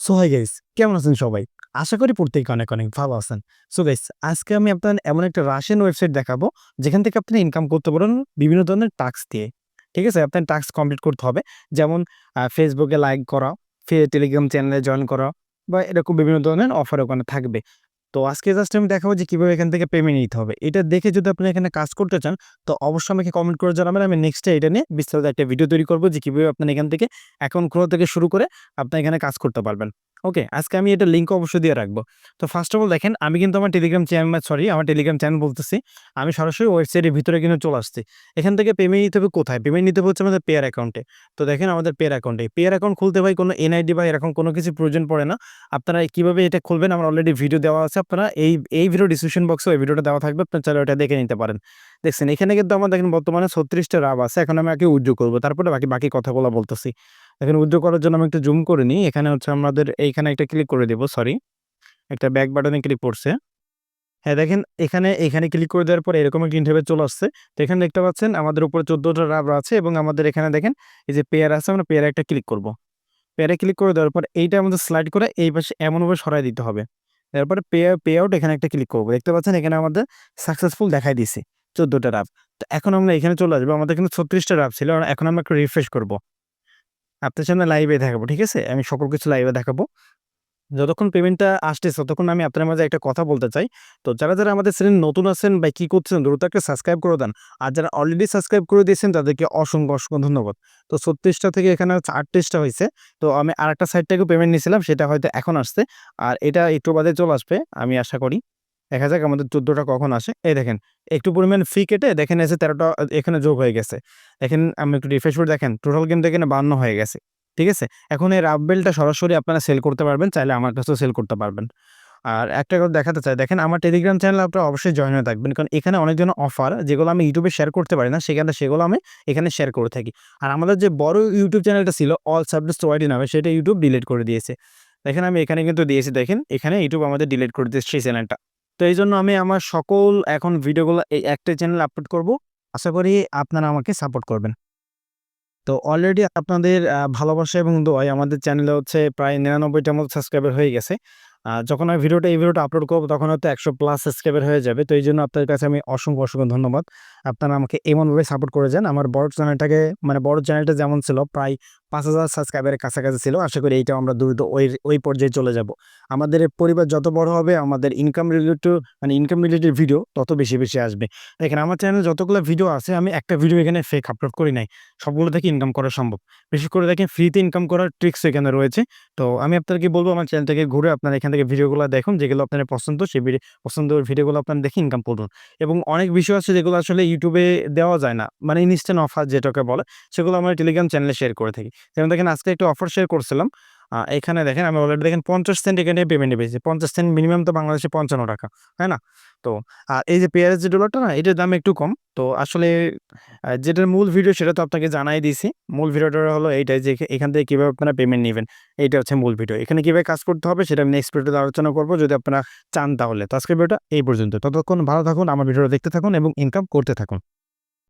So hi guys কেমন আছেন সবাই? আশা করি প্রত্যেকে অনেক অনেক ভালো আছেন। সো গাইস আজকে আমি আপনার এমন একটা রাশিয়ান ওয়েবসাইট দেখাবো, যেখান থেকে আপনি ইনকাম করতে পারেন বিভিন্ন ধরনের টাস্ক দিয়ে। ঠিক আছে? আপনার টাস্ক কমপ্লিট করতে হবে। যেমন ফেসবুকে লাইক করা টেলিগ্রাম চ্যানেলে জয়েন করা, বা এরকম বিভিন্ন ধরনের অফার ওখানে থাকবে। তো আজকে জাস্ট আমি দেখাবো যে কীভাবে এখান থেকে পেমেন্ট নিতে হবে। এটা দেখে যদি আপনি এখানে কাজ করতে চান, তো অবশ্যই আমাকে কমেন্ট করে জানাবেন। আমি নেক্সটে এটা নিয়ে বিস্তারিত একটা ভিডিও তৈরি করব যে কীভাবে আপনার এখান থেকে অ্যাকাউন্ট খোলা থেকে শুরু করে আপনি এখানে কাজ করতে পারবেন। ওকে আজকে আমি এটা লিঙ্ক অবশ্যই দিয়ে রাখব। তো ফার্স্ট অফ অল দেখেন, আমি কিন্তু আমার টেলিগ্রাম চ্যানেল সরি আমার টেলিগ্রাম চ্যানেল বলতেছি, আমি সরাসরি ওয়েবসাইটের ভিতরে কিন্তু চলে আসছি। এখান থেকে পেমেন্ট নিতে হবে কোথায়? পেমেন্ট নিতে হচ্ছে আমাদের পেয়ার অ্যাকাউন্টে তো দেখেন আমাদের পেয়ার অ্যাকাউন্টে পেয়ার অ্যাকাউন্ট খুলতে ভাই কোনো এনআইডি বা এরকম কোনো কিছু প্রয়োজন পড়ে না। আপনারা কীভাবে এটা খুলবেন? আমার অলরেডি ভিডিও দেওয়া আছে। আপনারা এই এই ভিডিও ডিসক্রিপশন বক্সে ওই ভিডিওটা দেওয়া থাকবে। আপনার চাইলে ওটা দেখে নিতে পারেন। দেখছেন, এখানে কিন্তু আমার দেখেন বর্তমানে ছত্রিশটা রাব আছে। এখন আমি আগে উজ্জ্ব করব। তারপরে বাকি বাকি কথাগুলো বলতেছি। এখানে উজ্জ্ব করার জন্য আমি একটু জুম করে নিই। এখানে হচ্ছে আমাদের এইখানে একটা ক্লিক করে দেবো, সরি। একটা ব্যাক বাটনে ক্লিক করছে। হ্যাঁ দেখেন, এখানে এখানে ক্লিক করে দেওয়ার পর এরকম একটা চলে আসছে। তো এখানে দেখতে পাচ্ছেন, আমাদের উপরে চোদ্দোটা রাবার আছে এবং আমাদের এখানে দেখেন, এই যে পেয়ার আছে, আমরা পেয়ারে একটা ক্লিক করব। পেয়ারে ক্লিক করে দেওয়ার পর এইটা আমাদের স্লাইড করে এই পাশে এমনভাবে সরাই দিতে হবে। তারপরে পে পে আউট এখানে একটা ক্লিক করব। দেখতে পাচ্ছেন, এখানে আমাদের সাকসেসফুল দেখাই দিছে চোদ্দোটা রাব তো এখন আমরা এখানে চলে আসব। আমাদের কিন্তু ছত্রিশটা রাব ছিল, এখন আমরা একটু রিফ্রেশ করব। আপনার সামনে লাইভে দেখাবো, ঠিক আছে? আমি সকল কিছু লাইভে দেখাবো। যতক্ষণ পেমেন্টটা আসতেছে, ততক্ষণ আমি আপনার মাঝে একটা কথা বলতে চাই। তো যারা যারা আমাদের চ্যানেল নতুন আছেন বা কী করছেন দ্রুত একটা সাবস্ক্রাইব করে দেন। আর যারা অলরেডি সাবস্ক্রাইব করে দিয়েছেন, তাদেরকে অসংখ্য অসংখ্য ধন্যবাদ। তো ছত্রিশটা থেকে এখানে হচ্ছে আটত্রিশটা হয়েছে। তো আমি আর একটা সাইড পেমেন্ট নিয়েছিলাম, সেটা হয়তো এখন আসছে। আর এটা একটু বাদে চলে আসবে, আমি আশা করি। দেখা যাক আমাদের চোদ্দোটা কখন আসে। এই দেখেন, একটু পরিমাণ ফি কেটে দেখেন এসে তেরোটা, এখানে যোগ হয়ে গেছে। দেখেন, আমি একটু রিফ্রেশ করে দেখেন টোটাল কিন্তু এখানে বান্ন হয়ে গেছে। ঠিক আছে? এখন এই রাফবেলটা সরাসরি আপনারা সেল করতে পারবেন, চাইলে আমার কাছেও সেল করতে পারবেন। আর একটা কথা দেখাতে চাই, দেখেন আমার টেলিগ্রাম চ্যানেল আপনারা অবশ্যই জয়েন হয়ে থাকবেন, কারণ এখানে অনেক অফার যেগুলো আমি ইউটিউবে শেয়ার করতে পারি না, সেখানে, সেগুলো আমি এখানে শেয়ার করে থাকি। আর আমাদের যে বড় ইউটিউব চ্যানেলটা ছিল অল সাবজেক্টস ওয়াইডি নামে, সেটা ইউটিউব ডিলিট করে দিয়েছে। দেখেন, আমি এখানে কিন্তু দিয়েছি, দেখেন, এখানে ইউটিউব আমাদের ডিলিট করে দিয়েছে, সেই চ্যানেলটা তো এই জন্য আমি আমার সকল এখন ভিডিওগুলো এই একটা চ্যানেল আপলোড করব। আশা করি আপনারা আমাকে সাপোর্ট করবেন। তো অলরেডি আপনাদের ভালোবাসা এবং দোয়াই আমাদের চ্যানেলে হচ্ছে প্রায় নিরানব্বইটা মতো সাবস্ক্রাইবার হয়ে গেছে। যখন আমি ভিডিওটা এই ভিডিওটা আপলোড করব, তখন হয়তো একশো প্লাস সাবস্ক্রাইবার হয়ে যাবে। তো এই জন্য আপনার কাছে আমি অসংখ্য অসংখ্য ধন্যবাদ। আপনারা আমাকে এমনভাবে সাপোর্ট করে যান। আমার বড় চ্যানেলটাকে মানে বড় চ্যানেলটা যেমন ছিল, প্রায় পাঁচ হাজার সাবস্ক্রাইবারের কাছাকাছি ছিল। আশা করি এইটাও আমরা দ্রুত ওই ওই পর্যায়ে চলে যাব। আমাদের পরিবার যত বড় হবে, আমাদের ইনকাম রিলেটেড মানে ইনকাম রিলেটেড ভিডিও তত বেশি বেশি আসবে। দেখেন, আমার চ্যানেলে যতগুলো ভিডিও আছে, আমি একটা ভিডিও এখানে ফেক আপলোড করি নাই। সবগুলো থেকে ইনকাম করা সম্ভব। বিশেষ করে দেখেন ফ্রিতে ইনকাম করার ট্রিক্স এখানে রয়েছে। তো আমি আপনাদেরকে বলব, আমার চ্যানেল থেকে ঘুরে আপনারা এখান থেকে ভিডিওগুলো দেখুন, যেগুলো আপনার পছন্দ, সেই ভিডিও পছন্দ ভিডিওগুলো আপনার দেখে ইনকাম করুন। এবং অনেক বিষয় আছে যেগুলো আসলে ইউটিউবে দেওয়া যায় না। মানে ইনস্ট্যান্ট অফার যেটাকে বলে, সেগুলো আমরা টেলিগ্রাম চ্যানেলে শেয়ার করে থাকি। যেমন দেখেন, আজকে একটা অফার শেয়ার করছিলাম। এখানে দেখেন আমি অলরেডি দেখেন পঞ্চাশ সেন্ট এখানে পেমেন্ট পেয়েছি। পঞ্চাশ সেন্ট মিনিমাম তো বাংলাদেশে পঞ্চান্ন টাকা, তাই না? তো আর এই যে পেয়ারের যে ডলারটা না, এটার দাম একটু কম। তো আসলে যেটার মূল ভিডিও সেটা তো আপনাকে জানাই দিয়েছি। মূল ভিডিওটা হলো এইটাই যে এখান থেকে কীভাবে আপনারা পেমেন্ট নেবেন। এইটা হচ্ছে মূল ভিডিও এখানে কীভাবে কাজ করতে হবে সেটা আমি নেক্সট ভিডিওতে আলোচনা করব, যদি আপনারা চান তাহলে। তো আজকের ভিডিওটা এই পর্যন্ত। ততক্ষণ ভালো থাকুন, আমার ভিডিওটা দেখতে থাকুন এবং ইনকাম করতে থাকুন।